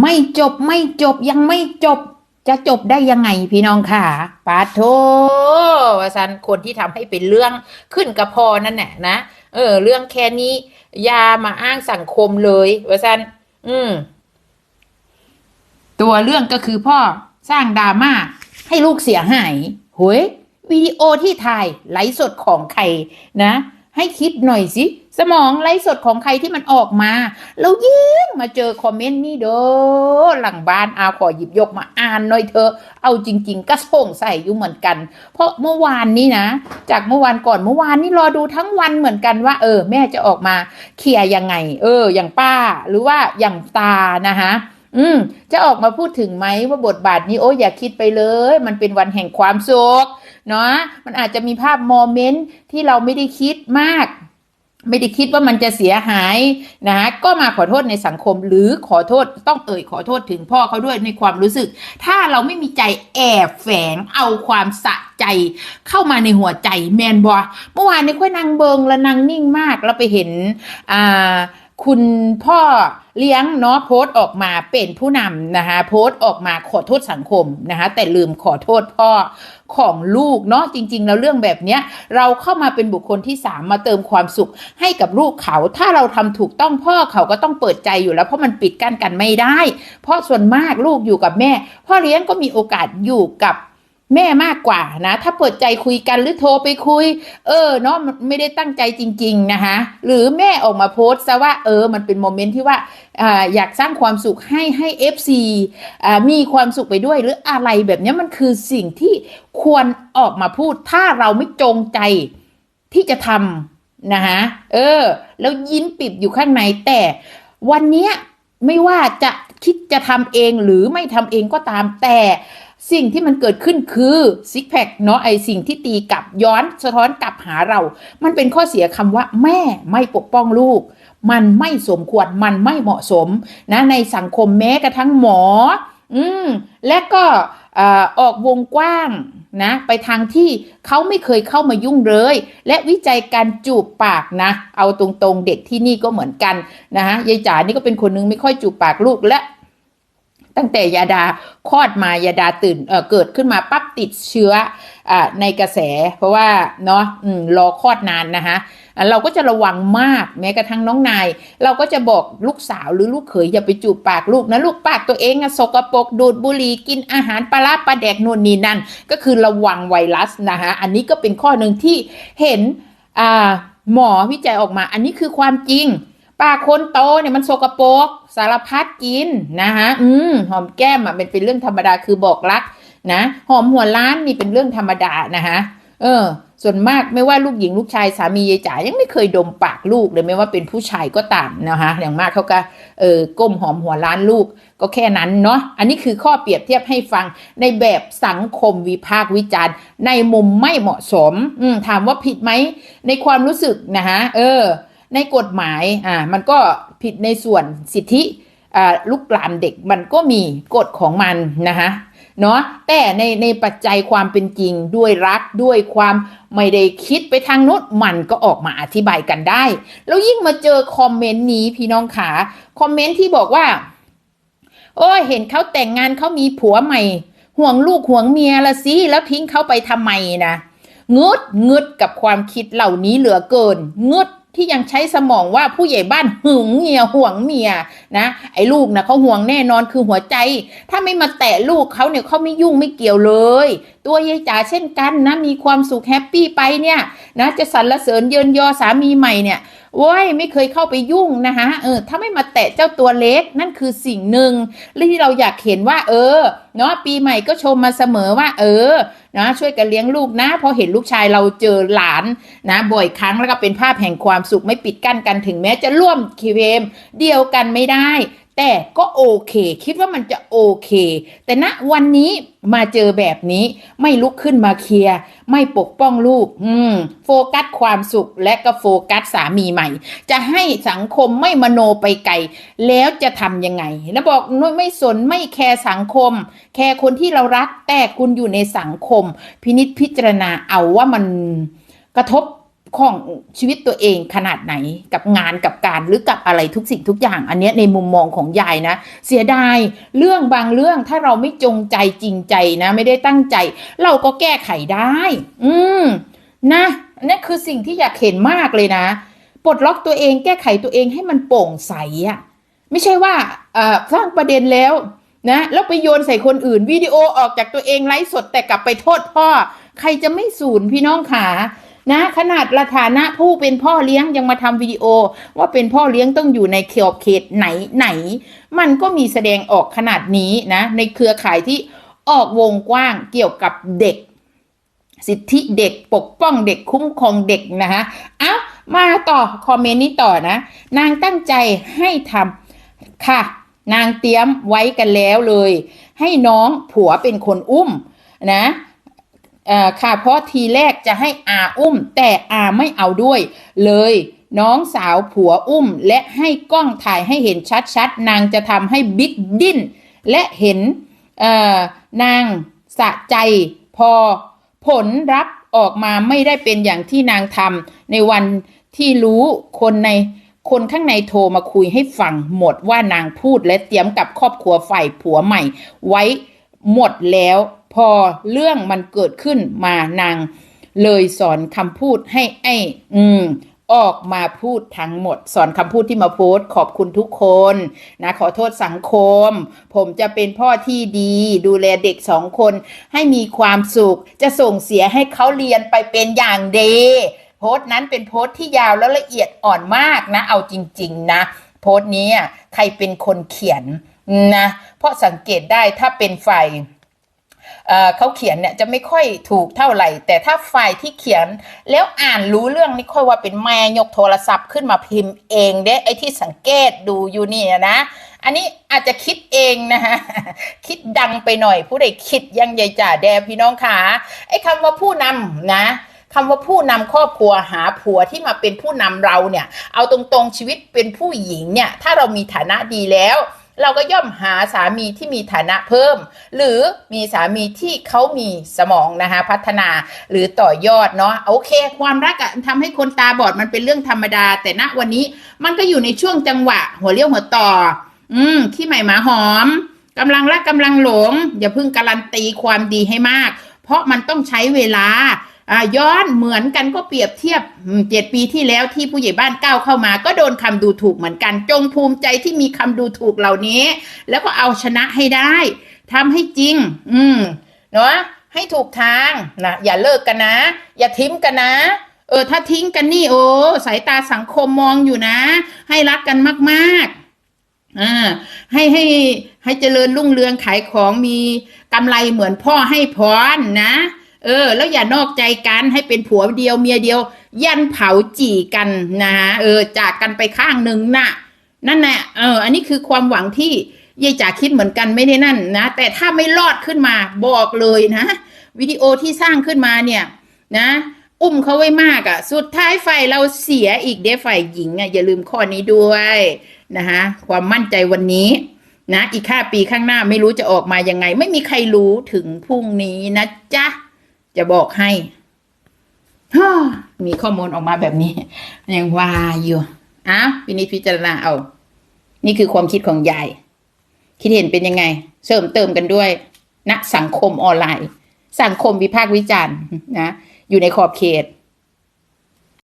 ไม่จบไม่จบยังไม่จบ จะจบได้ยังไงพี่น้องค่ะปาโทวสันคนที่ทำให้เป็นเรื่องขึ้นกับพอนั่นแหละนะเออ เรื่องแค่นี้ยามาอ้างสังคมเลยวสันอืม ตัวเรื่องก็คือพ่อสร้างดราม่าให้ลูกเสียหายหวยวิดีโอที่ถ่ายไลฟ์สดของใครนะ ให้คิดหน่อยสิ สมองไลฟ์สดของใครที่มันออกมาแล้วยิ่งมาเจอคอมเมนต์นี่เด้อหลังบ้านอาขอหยิบยกมาอ่านหน่อยเธอะเอาจริง ๆ ก็ส่งใส่อยู่เหมือนกัน เพราะเมื่อวานนี้นะ จากเมื่อวานก่อนเมื่อวานนี้รอดูทั้งวันเหมือนกันว่า เออ แม่จะออกมาเคลียร์ยังไง เออ อย่างป้าหรือว่าอย่างตานะคะอืม จะออกมาพูดถึงไหมว่าบทบาทนี้โอ้อย่าคิดไปเลย มันเป็นวันแห่งความสุข เนาะมันอาจจะมีภาพโมเมนต์ที่เราไม่ได้คิดมาก ไม่ได้คิดว่ามันจะเสียหายนะก็มาขอโทษในสังคมหรือขอโทษต้องเอ่ยขอโทษถึงพ่อเขาด้วยในความรู้สึก ถ้าเราไม่มีใจแอบแฝงเอาความสะใจเข้ามาในหัวใจแมนบอเมื่อวานนี้ค่อยนางเบิงและนางนิ่งมากแล้วไปเห็นอ่า คุณพ่อเลี้ยงเนาะโพสต์ออกมาเป็นผู้นำนะคะโพสต์ออกมาขอโทษสังคมนะคะแต่ลืมขอโทษพ่อของลูกเนาะจริง ๆ แล้วเรื่องแบบเนี้ยเราเข้ามาเป็นบุคคลที่สามมาเติมความสุขให้กับลูกเขา ถ้าเราทำถูกต้องพ่อเขาก็ต้องเปิดใจอยู่แล้ว เพราะมันปิดกั้นกันไม่ได้ เพราะส่วนมากลูกอยู่กับแม่ พ่อเลี้ยงก็มีโอกาสอยู่กับ แม่มากกว่านะ ถ้าเปิดใจคุยกันหรือโทรไปคุย เออเนาะไม่ได้ตั้งใจจริง ๆ นะคะ หรือแม่ออกมาโพสต์ซะว่าเออมันเป็นโมเมนต์ที่ว่าออยากสร้างความสุขให้ให้ FC อ่ามีความสุขไปด้วยหรืออะไรแบบนี้มันคือสิ่งที่ควรออกมาพูด ถ้าเราไม่จงใจที่จะทำนะคะเออ แล้วยิ้มปิบอยู่ข้างในแต่วันนี้ไม่ว่าจะคิดจะทำเองหรือไม่ทำเองก็ตามแต่ สิ่งที่มันเกิดขึ้นคือซิกแพคเนาะไอสิ่งที่ตีกลับย้อนสะท้อนกลับหาเรา มันเป็นข้อเสียคำว่า แม่ไม่ปกป้องลูก มันไม่สมควรมันไม่เหมาะสมนะในสังคมแม้กระทั่งหมอ อืมและก็อออกวงกว้างนะไปทางที่เขาไม่เคยเข้ามายุ่งเลย และวิจัยการจูบปากนะ เอาตรงๆเด็กที่นี่ก็เหมือนกันนะฮะยายจ๋านี่ก็เป็นคนนึงไม่ค่อยจูบปากลูกและ ตั้งแต่ยาดาคลอดมายาดาตื่นเเกิดขึ้นมาปั๊บติดเชื้ออในกระแส เพราะว่าเนาะรอคลอดนานนะคะเราก็จะระวังมากแม้กระทั่งน้องนาย เราก็จะบอกลูกสาวหรือลูกเขยอย่าไปจูบปากลูกนะลูกปากตัวเองอะสกปรกดูดบุหรี่กินอาหารปลาปลาแดกนู่นนี่นั่น ก็คือระวังไวรัสนะคะอันนี้ก็เป็นข้อหนึ่งที่เห็นหมอวิจัยออกมา อันนี้คือความจริง ปากคนโตเนี่ยมันโสกโปกสารพัดกินนะคะอืมหอมแก้มอะเป็นเป็นเรื่องธรรมดาคือบอกรักนะหอมหัวล้านนี่เป็นเรื่องธรรมดานะคะเออ ส่วนมากไม่ว่าลูกหญิงลูกชายสามียายจ๋ายังไม่เคยดมปากลูกเลยไม่ว่าเป็นผู้ชายก็ตามนะคะอย่างมากเขาก็เออก้มหอมหัวล้านลูกก็แค่นั้นเนาะอันนี้คือข้อเปรียบเทียบให้ฟังในแบบสังคมวิพากษ์วิจารณ์ ในมุมไม่เหมาะสม อืมถามว่าผิดไหมในความรู้สึกนะคะเออ ในกฎหมายอ่ามันก็ผิดในส่วนสิทธิอ่าลูกหลานเด็กมันก็มีกฎของมันนะคะเนาะแต่ในในปัจจัยความเป็นจริงด้วยรักด้วยความไม่ได้คิดไปทางนู้นมันก็ออกมาอธิบายกันได้ แล้วยิ่งมาเจอคอมเมนต์นี้พี่น้องขาคอมเมนต์ที่บอกว่า โอ้เห็นเขาแต่งงานเขามีผัวใหม่ ห่วงลูกห่วงเมียละสิแล้วทิ้งเขาไปทำไมนะงึดงึดกับความคิดเหล่านี้เหลือเกินงึด ที่ยังใช้สมองว่าผู้ใหญ่บ้านหึงเมียห่วงเมียนะไอ้ลูกนะเขาห่วงแน่นอนคือหัวใจ ถ้าไม่มาแตะลูกเขาเนี่ยเขาไม่ยุ่งไม่เกี่ยวเลยตัวยายจ๋าเช่นกันนะมีความสุขแฮปปี้ไปเนี่ยนะจะสรรเสริญเยินยอสามีใหม่เนี่ยโว้ยไม่เคยเข้าไปยุ่งนะคะเออถ้าไม่มาแตะเจ้าตัวเล็กนั่นคือสิ่งหนึ่งที่เราอยากเห็นว่า เออเนาะปีใหม่ก็ชมมาเสมอว่า เออนะช่วยกันเลี้ยงลูกนะพอเห็นลูกชายเราเจอหลานนะบ่อยครั้งแล้วก็เป็นภาพแห่งความสุขไม่ปิดกั้นกันถึงแม้จะร่วมคีเวมเดียวกันไม่ได้ แต่ก็โอเค คิดว่ามันจะโอเค แต่ณวันนี้มาเจอแบบนี้ไม่ลุกขึ้นมาเคลียร์ไม่ปกป้องลูก อืม โฟกัสความสุขและก็โฟกัสสามีใหม่ จะให้สังคมไม่มโนไปไกล แล้วจะทำยังไง แล้วบอกไม่สนไม่แคร์สังคม แคร์คนที่เรารักแต่คุณอยู่ในสังคม พินิษพิจารณาเอาว่ามันกระทบ ของชีวิตตัวเองขนาดไหนกับงานกับการหรือกับอะไรทุกสิ่งทุกอย่าง อันนี้ในมุมมองของยายนะ เสียดายเรื่องบางเรื่องถ้าเราไม่จงใจจริงใจนะ ไม่ได้ตั้งใจ เราก็แก้ไขได้ อืมนะนั่นคือสิ่งที่อยากเห็นมากเลยนะปลดล็อกตัวเองแก้ไขตัวเองให้มันโปร่งใสอะไม่ใช่ว่าสร้างประเด็นแล้วนะแล้วไปโยนใส่คนอื่นวิดีโอออกจากตัวเองไลฟ์สดแต่กลับไปโทษพ่อ ใครจะไม่สูญพี่น้องขา นะขนาดละฐานะผู้เป็นพ่อเลี้ยงยังมาทำวิดีโอ ว่าเป็นพ่อเลี้ยงต้องอยู่ในเขตเขตไหนไหน มันก็มีแสดงออกขนาดนี้นะ ในเครือข่ายที่ออกวงกว้างเกี่ยวกับเด็ก สิทธิเด็กปกป้องเด็กคุ้มครองเด็กนะคะเอ้ามาต่อคอมเมนต์นี้ต่อนะ นางตั้งใจให้ทำค่ะ นางเตรียมไว้กันแล้วเลย ให้น้องผัวเป็นคนอุ้มนะเอ่อ ค่ะเพราะทีแรกจะให้อาอุ้ม แต่อาไม่เอาด้วย เลยน้องสาวผัวอุ้ม และให้กล้องถ่ายให้เห็นชัดๆ นางจะทำให้บิ๊กดิ้น และเห็นเอ่อนางสะใจพอผลรับออกมาไม่ได้เป็นอย่างที่นางทำในวันที่รู้คนในคนข้างในโทรมาคุยให้ฟังหมดว่านางพูดและเตรียมกับครอบครัวฝ่ายผัวใหม่ ไว้หมดแล้ว พอเรื่องมันเกิดขึ้นมานางเลยสอนคำพูดให้ไอ้อืมออกมาพูดทั้งหมด สอนคำพูดที่มาโพสขอบคุณทุกคนนะขอโทษสังคม ผมจะเป็นพ่อที่ดี ดูแลเด็กสองคนให้มีความสุข จะส่งเสียให้เขาเรียนไปเป็นอย่างดีโพสต์นั้นเป็นโพสต์ที่ยาวและละเอียดอ่อนมากนะ เอาจริง ๆ นะ โพสต์นี้ใครเป็นคนเขียนนะ เพราะสังเกตได้ถ้าเป็นฝ่าย เขาเขียนเนี่ยจะไม่ค่อยถูกเท่าไหร่ แต่ถ้าฝ่ายที่เขียนแล้วอ่านรู้เรื่องนี่ค่อยว่าเป็นแม่ยกโทรศัพท์ขึ้นมาพิมพ์เองเด้ไอ้ที่สังเกตดูอยู่นี่นะ อันนี้อาจจะคิดเองนะฮะคิดดังไปหน่อย ผู้ใดคิดยังใหญ่จ่าแดพี่น้องขาไอ้คำว่าผู้นำนะคำว่าผู้นำครอบครัวหาผัวที่มาเป็นผู้นำเราเนี่ย เอาตรงๆชีวิตเป็นผู้หญิงเนี่ย ถ้าเรามีฐานะดีแล้ว เราก็ย่อมหาสามีที่มีฐานะเพิ่ม หรือมีสามีที่เขามีสมองนะคะพัฒนาหรือต่อยอดเนาะโอเค ความรักอะทำให้คนตาบอดมันเป็นเรื่องธรรมดา แต่ณวันนี้มันก็อยู่ในช่วงจังหวะ หัวเลี้ยวหัวต่อ อืมขี้ใหม่หมาหอมกำลังรักกำลังหลง อย่าเพิ่งการันตีความดีให้มาก เพราะมันต้องใช้เวลา อ่าย้อนเหมือนกันก็เปรียบเทียบเจ็ดปีที่แล้วที่ผู้ใหญ่บ้านก้าวเข้ามา ก็โดนคำดูถูกเหมือนกัน จงภูมิใจที่มีคำดูถูกเหล่านี้ แล้วก็เอาชนะให้ได้ทำให้จริง อืมเนาะให้ถูกทางนะอย่าเลิกกันนะ อย่าทิ้งกันนะ เออ ถ้าทิ้งกันนี่โอ้สายตาสังคมมองอยู่นะ ให้รักกันมากๆอ่าให้ให้ให้เจริญรุ่งเรืองขายของมีกำไรเหมือนพ่อให้พรนะ เออ แล้วอย่านอกใจกันให้เป็นผัวเดียวเมียเดียว ยันเผาจี่กันนะเออจากกันไปข้างหนึ่งน่ะนั่นแหละเออ อันนี้คือความหวังที่ยายจ๋าคิดเหมือนกันไม่ได้นั่นนะ แต่ถ้าไม่รอดขึ้นมาบอกเลยนะ วิดีโอที่สร้างขึ้นมาเนี่ยนะ อุ้มเขาไว้มากอะ่ะ สุดท้ายฝ่ายเราเสียอีกเด้ฝ่ายหญิงอะ่ะอย่าลืมข้อนี้ด้วยนะคะความมั่นใจวันนี้นะ อีกห้าปีข้างหน้าไม่รู้จะออกมายังไง ไม่มีใครรู้ถึงพรุ่งนี้นะจ๊ะ จะบอกให้มีข้อมูลออกมาแบบนี้ ยังว่าอยู่อ้าวพินิจพิจารณาเอา นี่คือความคิดของยาย คิดเห็นเป็นยังไง เสริมเติมกันด้วยณสังคมออนไลน์ สังคมวิพากษ์วิจารณ์นะ อยู่ในขอบเขต